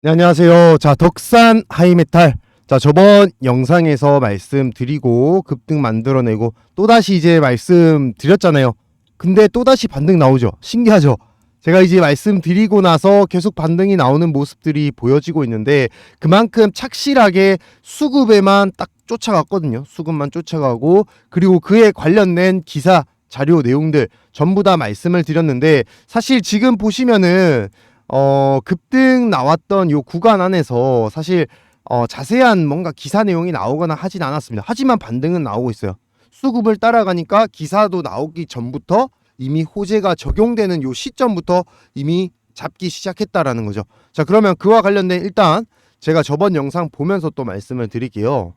네, 안녕하세요. 자, 덕산 하이메탈. 자, 저번 영상에서 말씀드리고 급등 만들어내고 또다시 이제 말씀드렸잖아요. 근데 또다시 반등 나오죠. 신기하죠? 제가 이제 말씀드리고 나서 계속 반등이 나오는 모습들이 보여지고 있는데 그만큼 착실하게 수급에만 딱 쫓아갔거든요. 수급만 쫓아가고 그리고 그에 관련된 기사 자료 내용들 전부 다 말씀을 드렸는데 사실 지금 보시면은 어, 급등 나왔던 요 구간 안에서 사실 어, 자세한 뭔가 기사 내용이 나오거나 하진 않았습니다. 하지만 반등은 나오고 있어요. 수급을 따라가니까 기사도 나오기 전부터 이미 호재가 적용되는 요 시점부터 이미 잡기 시작했다라는 거죠. 자, 그러면 그와 관련된 일단 제가 저번 영상 보면서 또 말씀을 드릴게요.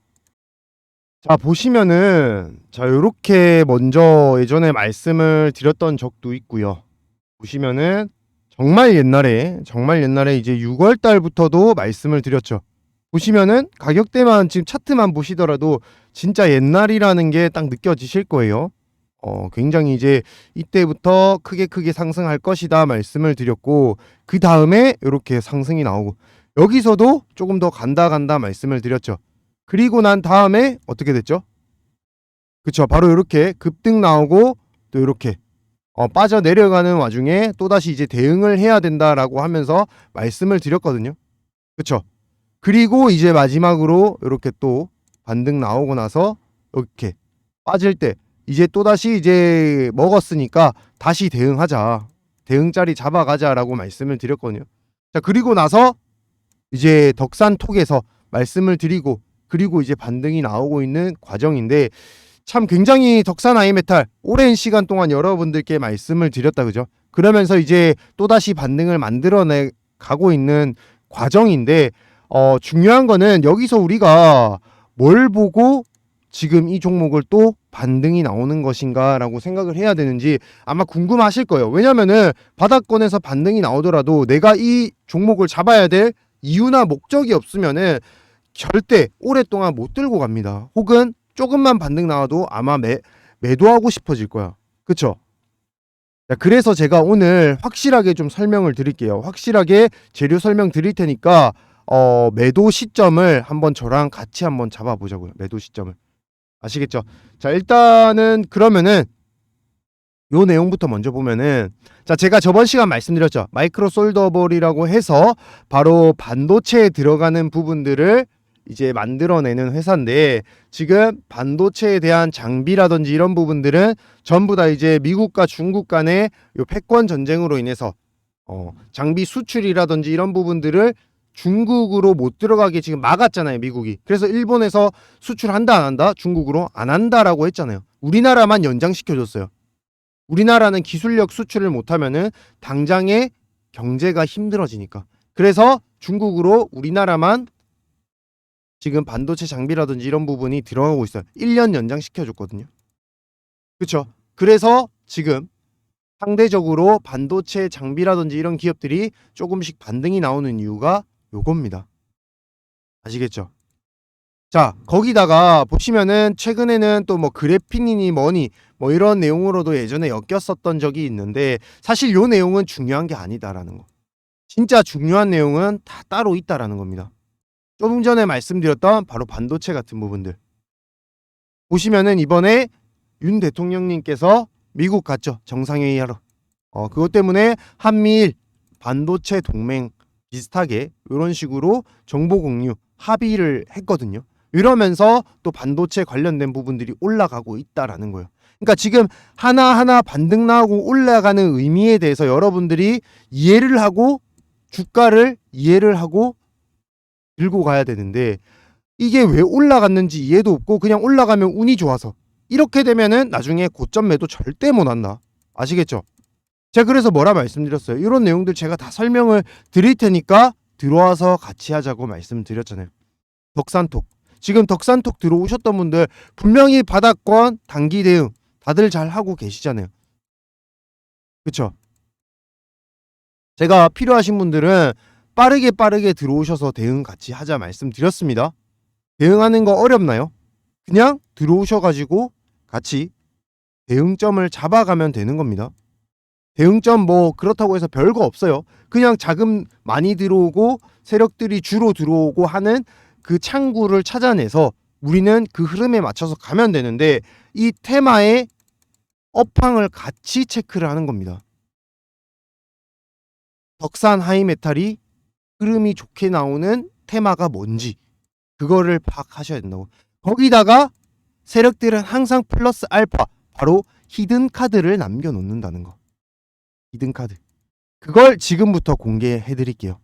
자, 보시면은 자, 요렇게 먼저 예전에 말씀을 드렸던 적도 있고요. 보시면은 정말 옛날에 정말 옛날에 이제 6월 달부터도 말씀을 드렸죠. 보시면은 가격대만 지금 차트만 보시더라도 진짜 옛날이라는 게 딱 느껴지실 거예요. 어, 굉장히 이제 이때부터 크게 크게 상승할 것이다 말씀을 드렸고 그 다음에 이렇게 상승이 나오고 여기서도 조금 더 간다 간다 말씀을 드렸죠. 그리고 난 다음에 어떻게 됐죠? 그쵸 바로 이렇게 급등 나오고 또 이렇게 어, 빠져 내려가는 와중에 또다시 이제 대응을 해야 된다라고 하면서 말씀을 드렸거든요. 그쵸? 그리고 이제 마지막으로 이렇게 또 반등 나오고 나서 이렇게 빠질 때 이제 또다시 이제 먹었으니까 다시 대응하자. 대응자리 잡아가자라고 말씀을 드렸거든요. 자, 그리고 나서 이제 덕산 톡에서 말씀을 드리고 그리고 이제 반등이 나오고 있는 과정인데 참 굉장히 덕산 아이메탈 오랜 시간 동안 여러분들께 말씀을 드렸다 그죠? 그러면서 이제 또다시 반등을 만들어내 가고 있는 과정인데 어 중요한 거는 여기서 우리가 뭘 보고 지금 이 종목을 또 반등이 나오는 것인가라고 생각을 해야 되는지 아마 궁금하실 거예요. 왜냐면은 바닥권에서 반등이 나오더라도 내가 이 종목을 잡아야 될 이유나 목적이 없으면은 절대 오랫동안 못 들고 갑니다. 혹은 조금만 반등 나와도 아마 매, 매도하고 싶어질 거야. 그쵸? 자, 그래서 제가 오늘 확실하게 좀 설명을 드릴게요. 확실하게 재료 설명 드릴 테니까 어, 매도 시점을 한번 저랑 같이 한번 잡아보자고요. 매도 시점을. 아시겠죠? 자, 일단은 그러면은 요 내용부터 먼저 보면은 자, 제가 저번 시간 말씀드렸죠. 마이크로 솔더볼이라고 해서 바로 반도체에 들어가는 부분들을 이제 만들어내는 회사인데 지금 반도체에 대한 장비라든지 이런 부분들은 전부 다 이제 미국과 중국 간의 요 패권 전쟁으로 인해서 어, 장비 수출이라든지 이런 부분들을 중국으로 못 들어가게 지금 막았잖아요, 미국이. 그래서 일본에서 수출한다 안 한다? 중국으로 안 한다라고 했잖아요. 우리나라만 연장시켜 줬어요. 우리나라는 기술력 수출을 못 하면은 당장에 경제가 힘들어지니까. 그래서 중국으로 우리나라만 지금 반도체 장비라든지 이런 부분이 들어가고 있어요. 1년 연장시켜 줬거든요. 그렇죠? 그래서 지금 상대적으로 반도체 장비라든지 이런 기업들이 조금씩 반등이 나오는 이유가 요겁니다. 아시겠죠? 자, 거기다가 보시면은 최근에는 또 뭐 그래핀이니 뭐니 뭐 이런 내용으로도 예전에 엮였었던 적이 있는데 사실 요 내용은 중요한 게 아니다라는 거. 진짜 중요한 내용은 다 따로 있다라는 겁니다. 조금 전에 말씀드렸던 바로 반도체 같은 부분들. 보시면은 이번에 윤 대통령님께서 미국 갔죠. 정상회의 하러. 어, 그것 때문에 한미일 반도체 동맹 비슷하게 이런 식으로 정보 공유 합의를 했거든요. 이러면서 또 반도체 관련된 부분들이 올라가고 있다라는 거예요. 그러니까 지금 하나하나 반등 나오고 올라가는 의미에 대해서 여러분들이 이해를 하고 주가를 이해를 하고 들고 가야 되는데 이게 왜 올라갔는지 이해도 없고 그냥 올라가면 운이 좋아서 이렇게 되면은 나중에 고점 매도 절대 못 한다. 아시겠죠? 제가 그래서 뭐라 말씀드렸어요. 이런 내용들 제가 다 설명을 드릴 테니까 들어와서 같이 하자고 말씀드렸잖아요. 덕산톡. 지금 덕산톡 들어오셨던 분들 분명히 바닥권 단기 대응 다들 잘 하고 계시잖아요. 그쵸? 제가 필요하신 분들은 빠르게 빠르게 들어오셔서 대응 같이 하자 말씀드렸습니다. 대응하는 거 어렵나요? 그냥 들어오셔가지고 같이 대응점을 잡아가면 되는 겁니다. 대응점 뭐 그렇다고 해서 별거 없어요. 그냥 자금 많이 들어오고 세력들이 주로 들어오고 하는 그 창구를 찾아내서 우리는 그 흐름에 맞춰서 가면 되는데 이 테마의 업황을 같이 체크를 하는 겁니다. 덕산 하이메탈이 흐름이 좋게 나오는 테마가 뭔지 그거를 파악하셔야 된다고. 거기다가 세력들은 항상 플러스 알파 바로 히든 카드를 남겨 놓는다는 거. 히든 카드. 그걸 지금부터 공개해 드릴게요.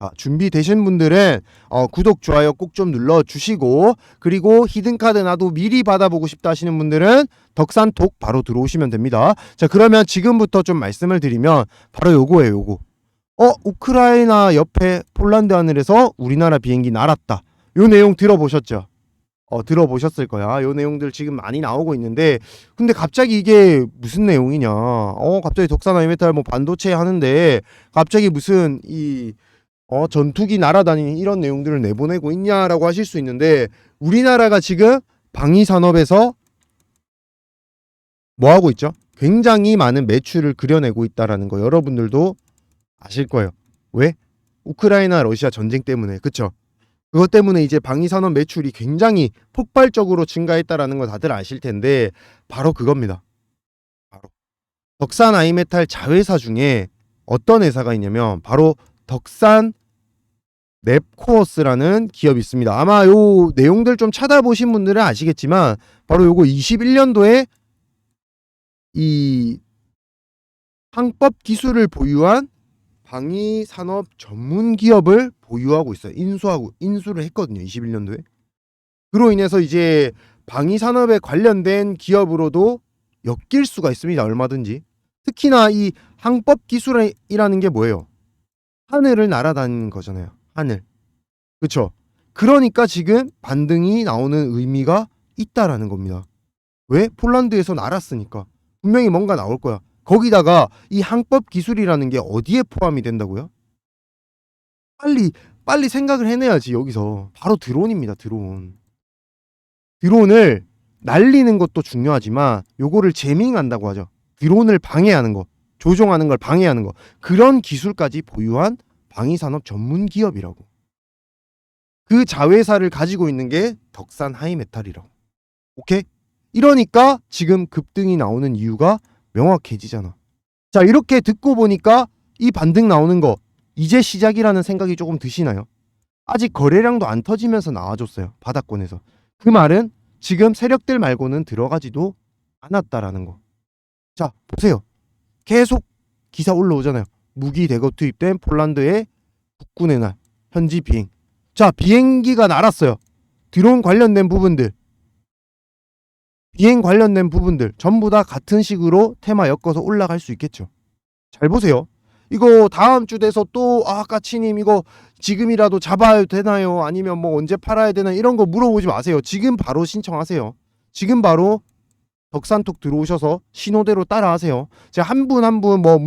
아, 준비되신 분들은 어, 구독 좋아요 꼭 좀 눌러 주시고 그리고 히든 카드 나도 미리 받아보고 싶다 하시는 분들은 덕산톡 바로 들어오시면 됩니다. 자 그러면 지금부터 좀 말씀을 드리면 바로 요거예요 요거. 어 우크라이나 옆에 폴란드 하늘에서 우리나라 비행기 날았다. 요 내용 들어보셨죠? 어 들어보셨을 거야. 요 내용들 지금 많이 나오고 있는데 근데 갑자기 이게 무슨 내용이냐? 어 갑자기 덕산 아이메탈 뭐 반도체 하는데 갑자기 무슨 이 어, 전투기 날아다니는 이런 내용들을 내보내고 있냐라고 하실 수 있는데 우리나라가 지금 방위 산업에서 뭐 하고 있죠? 굉장히 많은 매출을 그려내고 있다라는 거 여러분들도 아실 거예요. 왜? 우크라이나 러시아 전쟁 때문에. 그쵸 그것 때문에 이제 방위 산업 매출이 굉장히 폭발적으로 증가했다라는 거 다들 아실 텐데 바로 그겁니다. 바로 덕산 아이메탈 자회사 중에 어떤 회사가 있냐면 바로 덕산 랩코어스라는 기업이 있습니다. 아마 요 내용들 좀 찾아보신 분들은 아시겠지만 바로 요거 21년도에 이 항법 기술을 보유한 방위 산업 전문 기업을 보유하고 있어요. 인수하고 인수를 했거든요. 21년도에. 그로 인해서 이제 방위 산업에 관련된 기업으로도 엮일 수가 있습니다. 얼마든지. 특히나 이 항법 기술이라는 게 뭐예요? 하늘을 날아다니는 거잖아요. 하늘. 그렇죠? 그러니까 지금 반등이 나오는 의미가 있다라는 겁니다. 왜? 폴란드에서 날았으니까. 분명히 뭔가 나올 거야. 거기다가 이 항법 기술이라는 게 어디에 포함이 된다고요? 빨리 빨리 생각을 해내야지 여기서 바로 드론입니다. 드론. 드론을 날리는 것도 중요하지만 요거를 제밍한다고 하죠. 드론을 방해하는 거, 조종하는 걸 방해하는 거. 그런 기술까지 보유한 방위산업 전문 기업이라고. 그 자회사를 가지고 있는 게 덕산 하이메탈이라고. 오케이? 이러니까 지금 급등이 나오는 이유가 명확해지잖아. 자, 이렇게 듣고 보니까 이 반등 나오는 거 이제 시작이라는 생각이 조금 드시나요? 아직 거래량도 안 터지면서 나와줬어요. 바닥권에서. 그 말은 지금 세력들 말고는 들어가지도 않았다라는 거. 자, 보세요. 계속 기사 올라오잖아요. 무기 대거 투입된 폴란드의 국군의 날 현지 비행. 자, 비행기가 날았어요. 드론 관련된 부분들. 비행 관련된 부분들 전부 다 같은 식으로 테마 엮어서 올라갈 수 있겠죠. 잘 보세요. 이거 다음 주 돼서 또 아, 까치님 이거 지금이라도 잡아야 되나요? 아니면 뭐 언제 팔아야 되나 이런 거 물어보지 마세요. 지금 바로 신청하세요. 지금 바로 덕산톡 들어오셔서 신호대로 따라하세요. 제가 한 분 한 분 뭐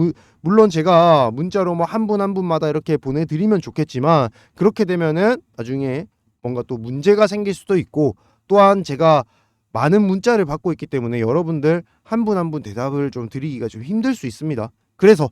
물론 제가 문자로 뭐 한 분 한 분마다 이렇게 보내드리면 좋겠지만 그렇게 되면은 나중에 뭔가 또 문제가 생길 수도 있고 또한 제가 많은 문자를 받고 있기 때문에 여러분들 한분 한 분 대답을 좀 드리기가 좀 힘들 수 있습니다. 그래서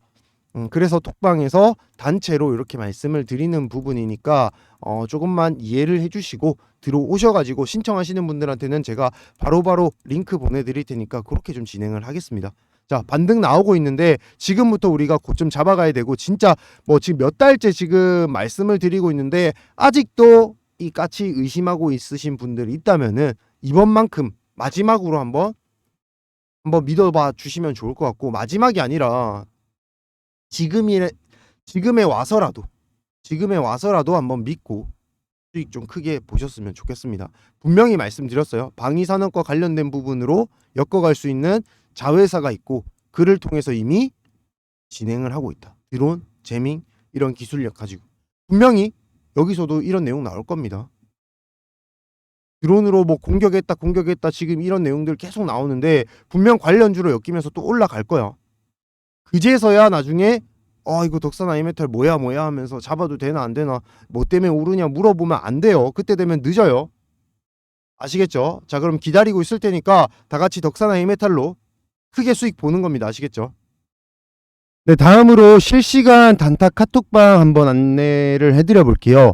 음, 그래서 톡방에서 단체로 이렇게 말씀을 드리는 부분이니까 어, 조금만 이해를 해주시고 들어오셔가지고 신청하시는 분들한테는 제가 바로 바로 링크 보내드릴 테니까 그렇게 좀 진행을 하겠습니다. 자 반등 나오고 있는데 지금부터 우리가 고점 잡아가야 되고 진짜 뭐 지금 몇 달째 지금 말씀을 드리고 있는데 아직도 이 까치 의심하고 있으신 분들이 있다면은 이번만큼 마지막으로 한번 한번 믿어봐 주시면 좋을 것 같고 마지막이 아니라 지금이 지금에 와서라도 지금에 와서라도 한번 믿고 수익 좀 크게 보셨으면 좋겠습니다. 분명히 말씀드렸어요. 방위산업과 관련된 부분으로 엮어갈 수 있는 자회사가 있고 그를 통해서 이미 진행을 하고 있다. 드론, 제밍 이런 기술력 가지고 분명히 여기서도 이런 내용 나올 겁니다. 드론으로 뭐 공격했다 공격했다 지금 이런 내용들 계속 나오는데 분명 관련주로 엮이면서 또 올라갈 거야. 그제서야 나중에 아 이거 덕산 아이메탈 뭐야 뭐야 하면서 잡아도 되나 안 되나 뭐 때문에 오르냐 물어보면 안 돼요. 그때 되면 늦어요. 아시겠죠? 자 그럼 기다리고 있을 테니까 다 같이 덕산 아이메탈로 크게 수익 보는 겁니다. 아시겠죠? 네, 다음으로 실시간 단타 카톡방 한번 안내를 해드려 볼게요.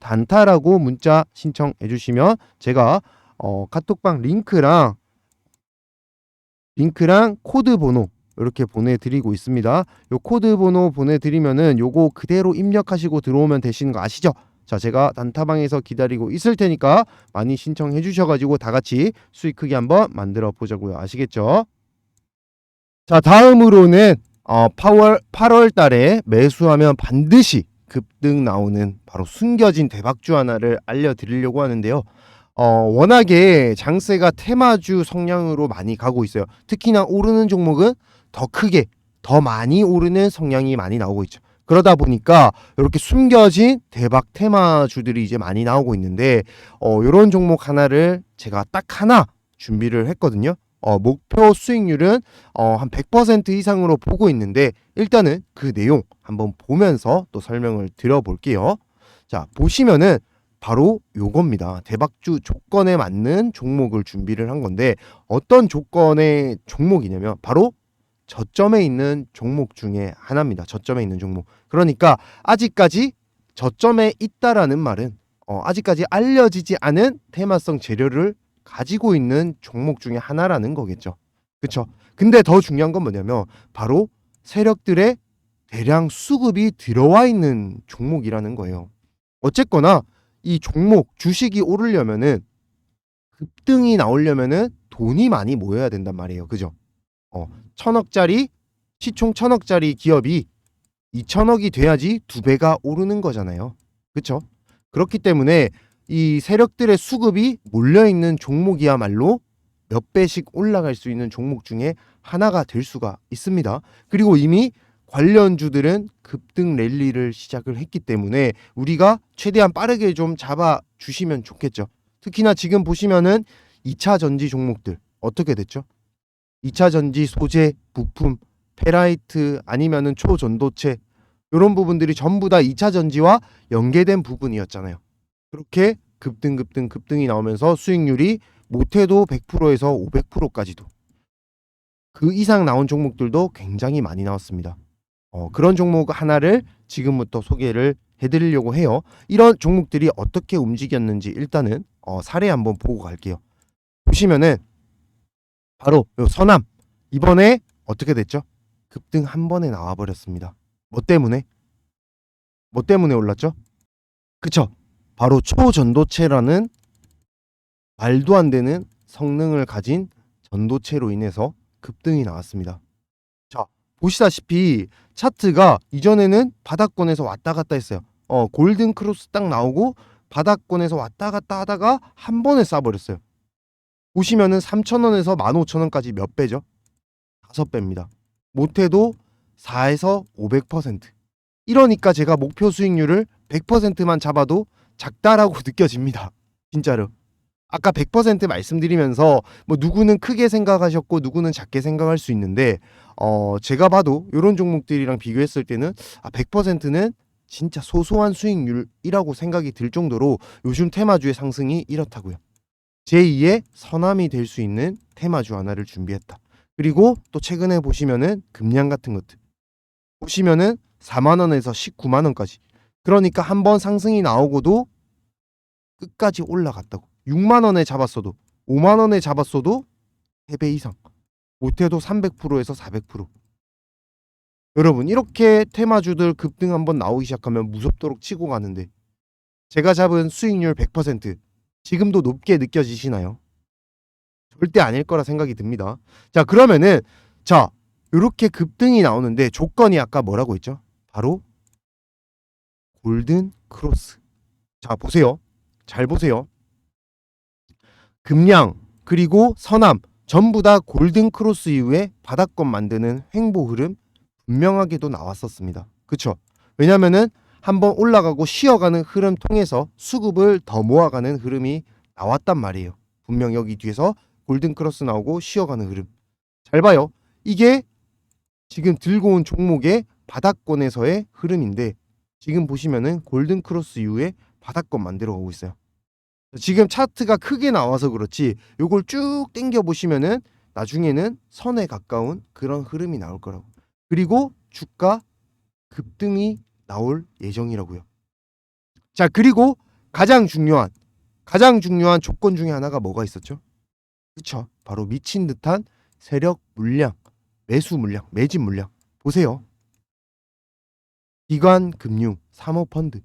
단타라고 문자 신청해 주시면 제가 어, 카톡방 링크랑 링크랑 코드 번호 이렇게 보내드리고 있습니다. 요 코드 번호 보내드리면은 요거 그대로 입력하시고 들어오면 되시는 거 아시죠? 자, 제가 단타방에서 기다리고 있을 테니까 많이 신청해 주셔가지고 다 같이 수익 크게 한번 만들어 보자고요. 아시겠죠? 자, 다음으로는 어, 8월 8월 달에 매수하면 반드시 급등 나오는 바로 숨겨진 대박주 하나를 알려드리려고 하는데요. 어, 워낙에 장세가 테마주 성향으로 많이 가고 있어요. 특히나 오르는 종목은 더 크게, 더 많이 오르는 성향이 많이 나오고 있죠. 그러다 보니까 이렇게 숨겨진 대박 테마주들이 이제 많이 나오고 있는데, 어, 이런 종목 하나를 제가 딱 하나 준비를 했거든요. 어, 목표 수익률은 어, 한 100% 이상으로 보고 있는데 일단은 그 내용 한번 보면서 또 설명을 드려볼게요. 자 보시면은 바로 요겁니다. 대박주 조건에 맞는 종목을 준비를 한 건데 어떤 조건의 종목이냐면 바로 저점에 있는 종목 중에 하나입니다. 저점에 있는 종목. 그러니까 아직까지 저점에 있다라는 말은 어, 아직까지 알려지지 않은 테마성 재료를 가지고 있는 종목 중에 하나라는 거겠죠. 그렇죠? 근데 더 중요한 건 뭐냐면 바로 세력들의 대량 수급이 들어와 있는 종목이라는 거예요. 어쨌거나 이 종목 주식이 오르려면은 급등이 나오려면은 돈이 많이 모여야 된단 말이에요. 그죠? 어, 천억짜리 시총 천억짜리 기업이 2천억이 돼야지 두 배가 오르는 거잖아요. 그렇죠? 그렇기 때문에 이 세력들의 수급이 몰려 있는 종목이야말로 몇 배씩 올라갈 수 있는 종목 중에 하나가 될 수가 있습니다. 그리고 이미 관련주들은 급등 랠리를 시작을 했기 때문에 우리가 최대한 빠르게 좀 잡아 주시면 좋겠죠. 특히나 지금 보시면은 2차 전지 종목들 어떻게 됐죠? 2차 전지 소재, 부품, 페라이트 아니면은 초전도체 이런 부분들이 전부 다 2차 전지와 연계된 부분이었잖아요. 그렇게 급등 급등 급등이 나오면서 수익률이 못해도 100%에서 500%까지도 그 이상 나온 종목들도 굉장히 많이 나왔습니다. 어, 그런 종목 하나를 지금부터 소개를 해드리려고 해요. 이런 종목들이 어떻게 움직였는지 일단은 어, 사례 한번 보고 갈게요. 보시면은 바로 요 서남 이번에 어떻게 됐죠? 급등 한 번에 나와 버렸습니다. 뭐 때문에? 뭐 때문에 올랐죠? 그쵸? 바로 초전도체라는 말도 안 되는 성능을 가진 전도체로 인해서 급등이 나왔습니다. 자, 보시다시피 차트가 이전에는 바닥권에서 왔다 갔다 했어요. 어, 골든 크로스 딱 나오고 바닥권에서 왔다 갔다 하다가 한 번에 쏴버렸어요. 보시면은 3,000원에서 15,000원까지 몇 배죠? 다섯 배입니다. 못해도 4에서 500%. 이러니까 제가 목표 수익률을 100%만 잡아도 작다라고 느껴집니다. 진짜로. 아까 100% 말씀드리면서 뭐 누구는 크게 생각하셨고 누구는 작게 생각할 수 있는데 어 제가 봐도 이런 종목들이랑 비교했을 때는 아 100%는 진짜 소소한 수익률이라고 생각이 들 정도로 요즘 테마주의 상승이 이렇다고요. 제2의 서남이 될 수 있는 테마주 하나를 준비했다. 그리고 또 최근에 보시면은 금량 같은 것들 보시면은 4만 원에서 19만 원까지 그러니까 한 번 상승이 나오고도 끝까지 올라갔다고 6만 원에 잡았어도 5만 원에 잡았어도 3배 이상 못해도 300%에서 400% 여러분 이렇게 테마주들 급등 한번 나오기 시작하면 무섭도록 치고 가는데 제가 잡은 수익률 100% 지금도 높게 느껴지시나요? 절대 아닐 거라 생각이 듭니다. 자 그러면은 자 이렇게 급등이 나오는데 조건이 아까 뭐라고 했죠? 바로 골든 크로스. 자 보세요. 잘 보세요. 금량 그리고 서남 전부 다 골든 크로스 이후에 바닥권 만드는 횡보 흐름 분명하게도 나왔었습니다. 그쵸? 왜냐면은 한번 올라가고 쉬어가는 흐름 통해서 수급을 더 모아가는 흐름이 나왔단 말이에요. 분명 여기 뒤에서 골든 크로스 나오고 쉬어가는 흐름. 잘 봐요. 이게 지금 들고 온 종목의 바닥권에서의 흐름인데 지금 보시면은 골든 크로스 이후에 바닥권 만들어 가고 있어요. 지금 차트가 크게 나와서 그렇지 요걸 쭉 당겨 보시면은 나중에는 선에 가까운 그런 흐름이 나올 거라고. 그리고 주가 급등이 나올 예정이라고요. 자, 그리고 가장 중요한 가장 중요한 조건 중에 하나가 뭐가 있었죠? 그쵸? 바로 미친 듯한 세력 물량, 매수 물량, 매집 물량. 보세요. 기관 금융, 사모펀드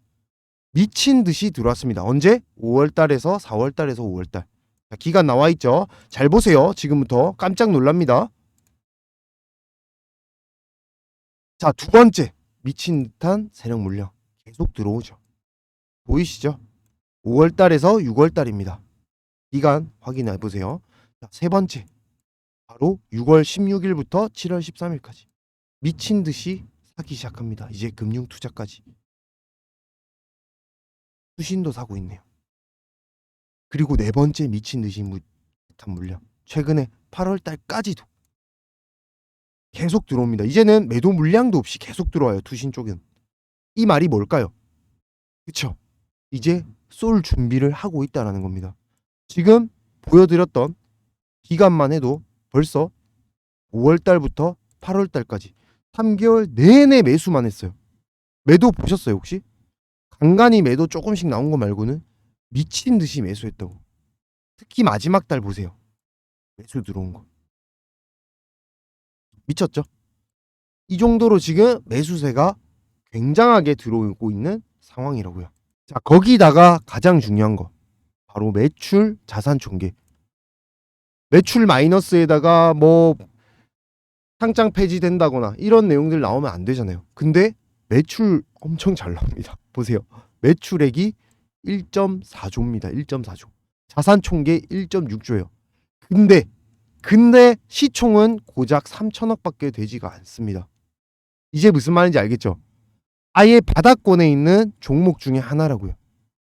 미친 듯이 들어왔습니다. 언제? 5월 달에서 4월 달에서 5월 달. 자, 기간 나와 있죠. 잘 보세요. 지금부터 깜짝 놀랍니다. 자, 두 번째. 미친 듯한 세력 물량 계속 들어오죠. 보이시죠? 5월 달에서 6월 달입니다. 기간 확인해 보세요. 자, 세 번째. 바로 6월 16일부터 7월 13일까지 미친 듯이 사기 시작합니다. 이제 금융 투자까지. 수신도 사고 있네요. 그리고 네 번째 미친 듯이 무- 듯한 물량. 최근에 8월 달까지도 계속 들어옵니다. 이제는 매도 물량도 없이 계속 들어와요. 투신 쪽은. 이 말이 뭘까요? 그쵸? 이제 쏠 준비를 하고 있다라는 겁니다. 지금 보여드렸던 기간만 해도 벌써 5월 달부터 8월 달까지 3개월 내내 매수만 했어요. 매도 보셨어요 혹시? 간간히 매도 조금씩 나온 거 말고는 미친 듯이 매수했다고. 특히 마지막 달 보세요. 매수 들어온 거. 미쳤죠? 이 정도로 지금 매수세가 굉장하게 들어오고 있는 상황이라고요. 자, 거기다가 가장 중요한 거. 바로 매출 자산 총계. 매출 마이너스에다가 뭐 상장 폐지된다거나 이런 내용들 나오면 안 되잖아요. 근데 매출 엄청 잘 나옵니다. 보세요. 매출액이 1.4조입니다. 1.4조. 자산 총계 1.6조예요. 근데 근데 시총은 고작 3천억밖에 되지가 않습니다. 이제 무슨 말인지 알겠죠? 아예 바닥권에 있는 종목 중에 하나라고요.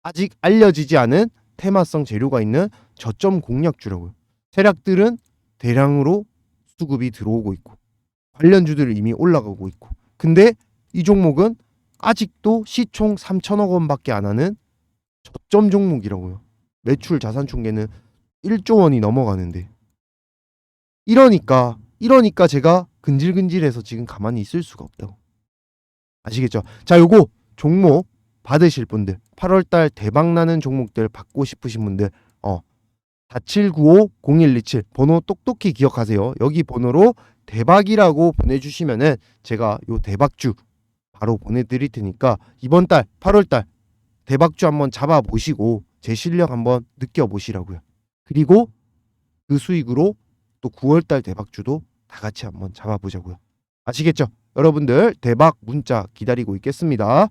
아직 알려지지 않은 테마성 재료가 있는 저점 공략주라고요. 세력들은 대량으로 수급이 들어오고 있고 관련주들은 이미 올라가고 있고 근데 이 종목은 아직도 시총 3천억 원밖에 안 하는 저점 종목이라고요. 매출 자산 총계는 1조 원이 넘어가는데 이러니까 이러니까 제가 근질근질해서 지금 가만히 있을 수가 없다고. 아시겠죠? 자, 요거 종목 받으실 분들 8월 달 대박 나는 종목들 받고 싶으신 분들 어 4795-0127 번호 똑똑히 기억하세요. 여기 번호로 대박이라고 보내주시면은 제가 요 대박주 바로 보내드릴 테니까 이번 달 8월 달 대박주 한번 잡아 보시고 제 실력 한번 느껴 보시라고요. 그리고 그 수익으로 또 9월 달 대박주도 다 같이 한번 잡아 보자고요. 아시겠죠? 여러분들 대박 문자 기다리고 있겠습니다.